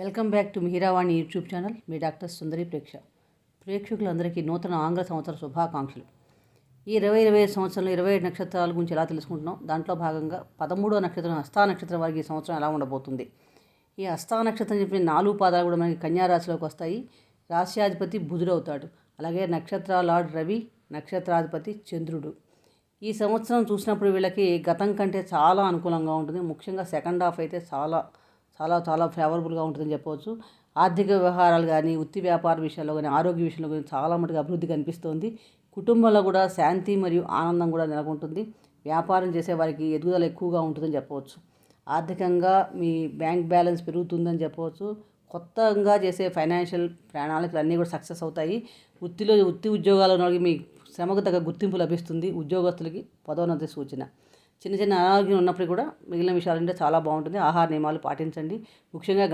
Welcome back to Mihiravani YouTube channel. Me doctor Sundari ప్రేక్ష. ప్రేక్షకులందరికీ నూతన ఆంగ్ల సంవత్సర శుభాకాంక్షలు. ఈ ఇరవై ఇరవై సంవత్సరంలో ఇరవై ఏడు నక్షత్రాల గురించి ఎలా తెలుసుకుంటున్నాం? దాంట్లో భాగంగా పదమూడవ నక్షత్రం హస్తా నక్షత్రం వారికి ఈ సంవత్సరం ఎలా ఉండబోతుంది? ఈ హస్తా నక్షత్రం చెప్పిన నాలుగు పాదాలు కూడా మనకి కన్యారాశిలోకి వస్తాయి. రాశ్యాధిపతి బుధుడు అవుతాడు. అలాగే నక్షత్ర లార్డ్ రవి నక్షత్రాధిపతి చంద్రుడు. ఈ సంవత్సరం చూసినప్పుడు వీళ్ళకి గతం కంటే చాలా అనుకూలంగా ఉంటుంది. ముఖ్యంగా సెకండ్ హాఫ్ అయితే చాలా చాలా చాలా ఫేవరబుల్గా ఉంటుందని చెప్పవచ్చు. ఆర్థిక వ్యవహారాలు కానీ వృత్తి వ్యాపార విషయాల్లో కానీ ఆరోగ్య విషయంలో కానీ చాలా మటుకు అభివృద్ధి కనిపిస్తోంది. కుటుంబంలో కూడా శాంతి మరియు ఆనందం కూడా నెలకొంటుంది. వ్యాపారం చేసే వారికి ఎదుగుదల ఎక్కువగా ఉంటుందని చెప్పవచ్చు. ఆర్థికంగా మీ బ్యాంక్ బ్యాలెన్స్ పెరుగుతుందని చెప్పవచ్చు. కొత్తగా చేసే ఫైనాన్షియల్ ప్రణాళికలు అన్నీ కూడా సక్సెస్ అవుతాయి. వృత్తిలో వృత్తి ఉద్యోగాల్లో మీ శ్రమకు తగ్గ గుర్తింపు లభిస్తుంది. ఉద్యోగస్తులకి పదోన్నతి సూచన. చిన్న చిన్న అనారోగ్యం ఉన్నప్పుడు కూడా మిగిలిన విషయాలంటే చాలా బాగుంటుంది. ఆహార నియమాలు పాటించండి. ముఖ్యంగా